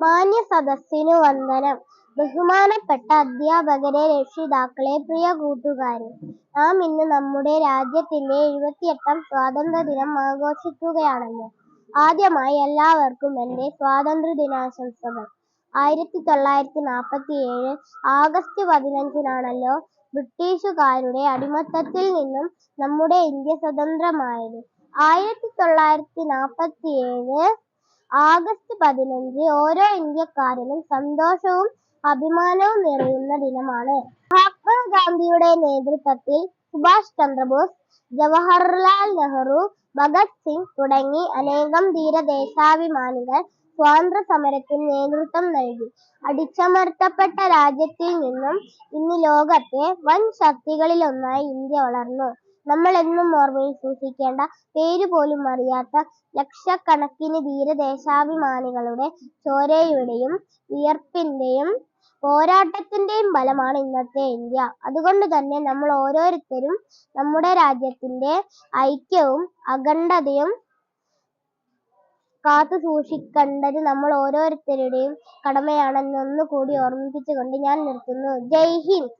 മാന്യ സദസ്സിനു വന്ദനം. ബഹുമാനപ്പെട്ട അധ്യാപകരെ, രക്ഷിതാക്കളെ, പ്രിയ കൂട്ടുകാരെ, നാം ഇന്ന് നമ്മുടെ രാജ്യത്തിന്റെ എഴുപത്തിയെട്ടാം സ്വാതന്ത്ര്യദിനം ആഘോഷിക്കുകയാണല്ലോ. ആദ്യമായി എല്ലാവർക്കും എന്റെ തൊള്ളായിരത്തി നാൽപ്പത്തി ഏഴ് ആഗസ്റ്റ് പതിനഞ്ചിനാണല്ലോ ബ്രിട്ടീഷുകാരുടെ അടിമത്തത്തിൽ നിന്നും നമ്മുടെ ഇന്ത്യ സ്വതന്ത്രമായത്. ആയിരത്തി തൊള്ളായിരത്തി നാൽപ്പത്തി നാൽപ്പത്തിയേഴ് ആഗസ്റ്റ് പതിനഞ്ച് ഓരോ ഇന്ത്യക്കാരനും സന്തോഷവും അഭിമാനവും നിറയുന്ന ദിനമാണ്. മഹാത്മാ ഗാന്ധിയുടെ നേതൃത്വത്തിൽ സുഭാഷ് ചന്ദ്രബോസ്, ജവഹർലാൽ നെഹ്റു, ഭഗത് സിംഗ് തുടങ്ങി അനേകം ധീരദേശാഭിമാനികൾ സ്വാതന്ത്ര്യസമരത്തിന് നേതൃത്വം നൽകി. അടിച്ചമർത്തപ്പെട്ട രാജ്യത്തിൽ നിന്നും ഇന്ന് ലോകത്തെ വൻ ശക്തികളിലൊന്നായി ഇന്ത്യ വളർന്നു. നമ്മൾ എന്നും ഓർമ്മയിൽ സൂക്ഷിക്കേണ്ട, പേരുപോലും അറിയാത്ത ലക്ഷക്കണക്കിന് ധീരദേശാഭിമാനികളുടെ ചോരയുടെയും വിയർപ്പിന്റെയും പോരാട്ടത്തിന്റെയും ഫലമാണ് ഇന്നത്തെ ഇന്ത്യ. അതുകൊണ്ട് തന്നെ നമ്മൾ ഓരോരുത്തരും നമ്മുടെ രാജ്യത്തിന്റെ ഐക്യവും അഖണ്ഡതയും കാത്തു സൂക്ഷിക്കേണ്ടത് നമ്മൾ ഓരോരുത്തരുടെയും കടമയാണെന്ന് ഒന്നുകൂടി ഓർമ്മിപ്പിച്ചുകൊണ്ട് ഞാൻ നിർത്തുന്നു. ജയ് ഹിന്ദ്.